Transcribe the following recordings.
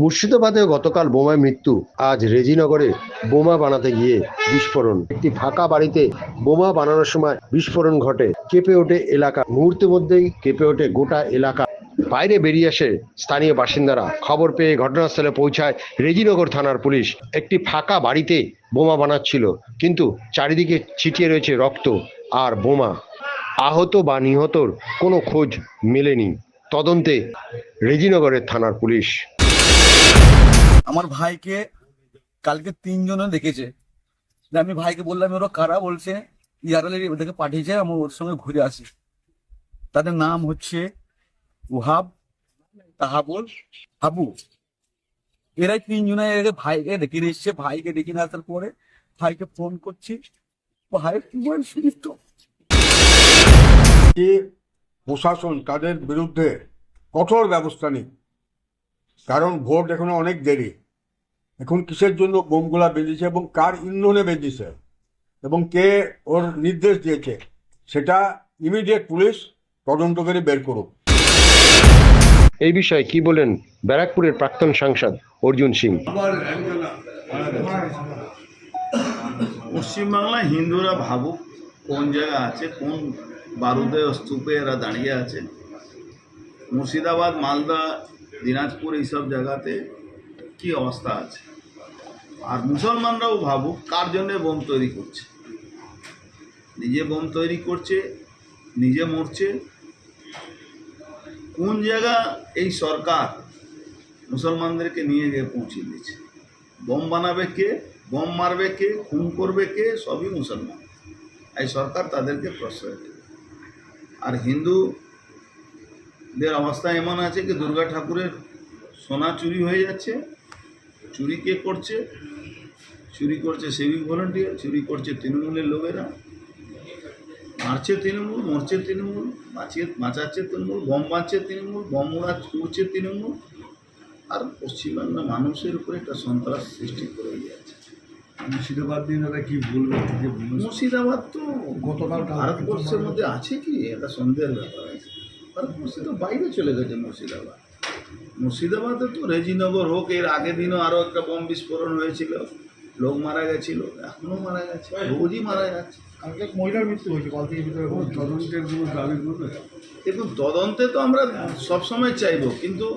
মুর্শিদাবাদে গতকাল বোমায় মৃত্যু। আজ রেজিনগরে বোমা বানাতে গিয়ে বিস্ফোরণ। একটি ফাঁকা বাড়িতে বোমা বানানোর সময় বিস্ফোরণ ঘটে। কেঁপে ওঠে এলাকা। মুহূর্তের মধ্যেই কেঁপে ওঠে গোটা এলাকা। বাইরে বেরিয়ে আসে স্থানীয় বাসিন্দারা। খবর পেয়ে ঘটনাস্থলে পৌঁছায় রেজিনগর থানার পুলিশ। একটি ফাঁকা বাড়িতে বোমা বানাচ্ছিল, কিন্তু চারিদিকে ছিটিয়ে রয়েছে রক্ত আর বোমা। আহত বা নিহতর কোনো খোঁজ মেলেনি। তদন্তে রেজিনগরের থানার পুলিশ। আমার ভাইকে কালকে তিনজনে দেখেছে। আমি ভাইকে বললাম, ওরা কারা? বলছে ইয়ারালের ওদেরকে পাঠিয়েছে, আমি ওর সঙ্গে ঘুরে আসি। তাদের নাম হচ্ছে ওহাব, তাহাবুল, হাবু। এরাই তিনজনে এর ভাইকে ডেকে এসছে। ভাইকে ডেকে নিয়ে আসার পরে ভাইকে ফোন করছি। ভাইয়ের মোবাইল সুইচ প্রশাসন তাদের বিরুদ্ধে কঠোর ব্যবস্থা নিক। কারণ ভোট এখনও অনেক দেরি। এখন কিসের জন্য বোমগুলা বেঁধেছে এবং কার ইন্ধনে বেঁধেছে? এবং কে ওর নির্দেশ দিয়েছে? সেটা ইমিডিয়েট পুলিশ তদন্ত করে বের করুক। এই বিষয়ে কি বলেন ব্যারাকপুরের প্রাক্তন সাংসদ অর্জুন সিং? পশ্চিমবাংলায় হিন্দুরা ভাবুক কোন জায়গা আছে কোন বারুদে স্তূপে এরা দাঁড়িয়ে আছে। মুর্শিদাবাদ মালদা দিনাজপুর এইসব জায়গাতে কি অবস্থা আছে? আর মুসলমানরাও ভাবুক কার জন্যে বোম তৈরি করছে? নিজে বোম তৈরি করছে, নিজে মরছে। কোন জায়গা এই সরকার মুসলমানদেরকে নিয়ে গিয়ে পৌঁছে দিয়েছে? বোম বানাবে কে? বোম মারবে কে? খুন করবে কে? সবই মুসলমান। এই সরকার তাদেরকে প্রশ্রয় দেবে। আর হিন্দুদের অবস্থা এমন আছে কি, দুর্গা ঠাকুরের সোনা চুরি হয়ে যাচ্ছে চুরি কে করছে? চুরি করছে সিভিক ভলেন্টিয়ার চুরি করছে তৃণমূলের লোকেরা। মারছে তৃণমূল মরছে তৃণমূল বাঁচিয়ে বাঁচাচ্ছে তৃণমূল বম বাঁচছে তৃণমূল বম উড়া উড়ছে তৃণমূল। আর পশ্চিমবাংলা মানুষের উপরে একটা সন্ত্রাস সৃষ্টি করে যাচ্ছে মুর্শিদাবাদ নিয়ে দাদা কি বলবেন যে মুর্শিদাবাদ তো গতকাল ভারতবর্ষের মধ্যে আছে কি? এটা সন্দেহের ব্যাপার। আছে ভারতবর্ষে তো বাইরে চলে গেছে মুর্শিদাবাদ। মুর্শিদাবাদে তো রেজিনগর হোক এর আগের দিনও আরও একটা বম বিস্ফোরণ হয়েছিল। লোক মারা গেছিল এখনও মারা গেছে রোজই মারা যাচ্ছে। কালকে মহিলার মৃত্যু হয়েছে কাল থেকে ভিতরে তদন্তের কোনো দাবি করবে? কিন্তু তদন্তে তো আমরা সবসময় চাইব কিন্তু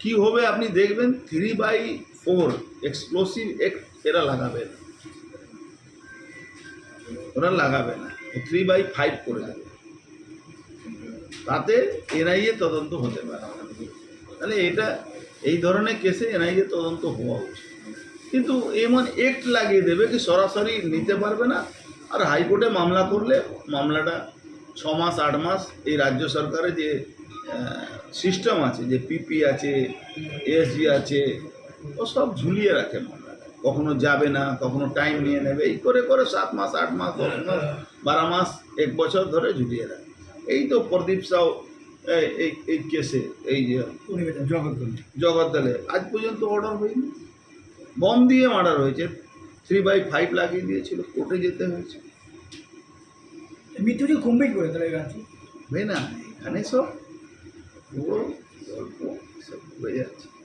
কি হবে আপনি দেখবেন থ্রি বাই ফোর এক্সপ্লোসিভ এক এরা লাগাবে না। ওরা লাগাবে না থ্রি বাই ফাইভ করে দেবে। তাতে এনআইএ তদন্ত হতে পারে। তাহলে এটা এই ধরনের কেসে এনআইএ তদন্ত হওয়া উচিত। কিন্তু এমন একট লাগিয়ে দেবে কি সরাসরি নিতে পারবে না? আর হাইকোর্টে মামলা করলে মামলাটা ছ মাস আট মাস এই রাজ্য সরকারের যে সিস্টেম আছে, যে পিপি আছে এসজি আছে, ও সব ঝুলিয়ে রাখে মামলাটা। কখনো যাবে না, কখনো টাইম নিয়ে নেবে, এই করে করে সাত মাস, আট মাস, দশ মাস, বারো মাস, এক বছর ধরে ঝুলিয়ে রাখে। এই তো প্রদীপ সাউ এই এই- এই কেসে এই যে জগদ্দল আজ পর্যন্ত অর্ডার হয়নি। বম দিয়ে মার্ডার হয়েছে। থ্রি বাই ফাইভ লাগিয়ে দিয়েছিল। কোর্টে যেতে হয়েছে। মৃত্যুটি কমপ্লিট করে তাহলে গাছ হবে না এখানে সব পুরো গল্প সব হয়ে যাচ্ছে।